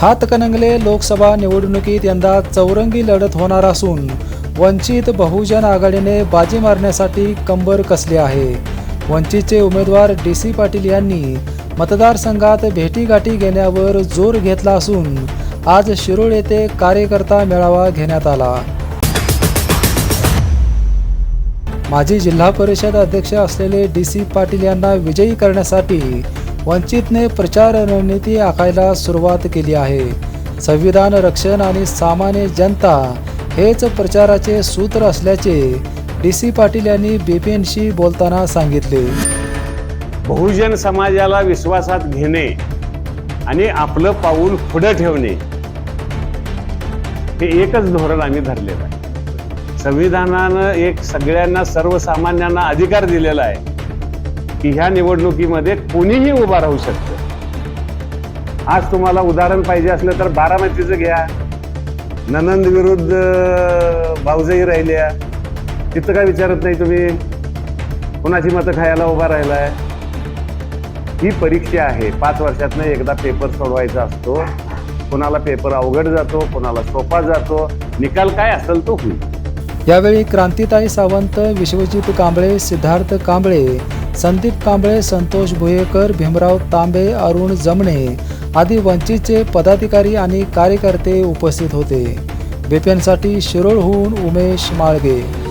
हातकणंगले लोकसभा निवडणुकीत यंदा चौरंगी लढत होणार असून वंचित बहुजन आघाडीने बाजी मारण्यासाठी कंबर कसली आहे? वंचितचे उमेदवार डी सी पाटील यांनी मतदारसंघात भेटीगाठी घेण्यावर जोर घेतला असून आज शिरोळ येथे कार्यकर्ता मेळावा घेण्यात आला. माजी जिल्हा परिषद अध्यक्ष असलेले डी सी पाटील यांना विजयी करण्यासाठी वंचितने प्रचार रणनीती आखायला सुरुवात केली आहे. संविधान रक्षण आणि सामान्य जनता हेच प्रचाराचे सूत्र असल्याचे डी सी पाटील यांनी बीपीएनशी बोलताना सांगितले. बहुजन समाजाला विश्वासात घेणे आणि आपलं पाऊल पुढं ठेवणे हे एकच धोरण आम्ही धरलेलं आहे. संविधानानं एक सगळ्यांना सर्वसामान्यांना अधिकार दिलेला आहे. की ह्या निवडणुकीमध्ये कोणीही उभा राहू शकतं. आज तुम्हाला उदाहरण पाहिजे असलं तर बारामतीचं घ्या. ननंद विरुद्ध भाऊजही राहिल्या. तिथं काय विचारत नाही तुम्ही? कोणाची मतं खायला उभा राहिलाय? ही परीक्षा आहे. पाच वर्षातनं एकदा पेपर सोडवायचा असतो. कोणाला पेपर अवघड जातो कोणाला सोपा जातो. निकाल काय असेल तो होईल. यावेळी क्रांतिताई सावंत विश्वजित कांबळे सिद्धार्थ कांबळे संदीप कांबळे संतोष भुयेकर भीमराव तांबे अरुण जमणे आदी वंचितचे पदाधिकारी आणि कार्यकर्ते उपस्थित होते. बीपीएनसाठी शिरोळहून उमेश माळगे.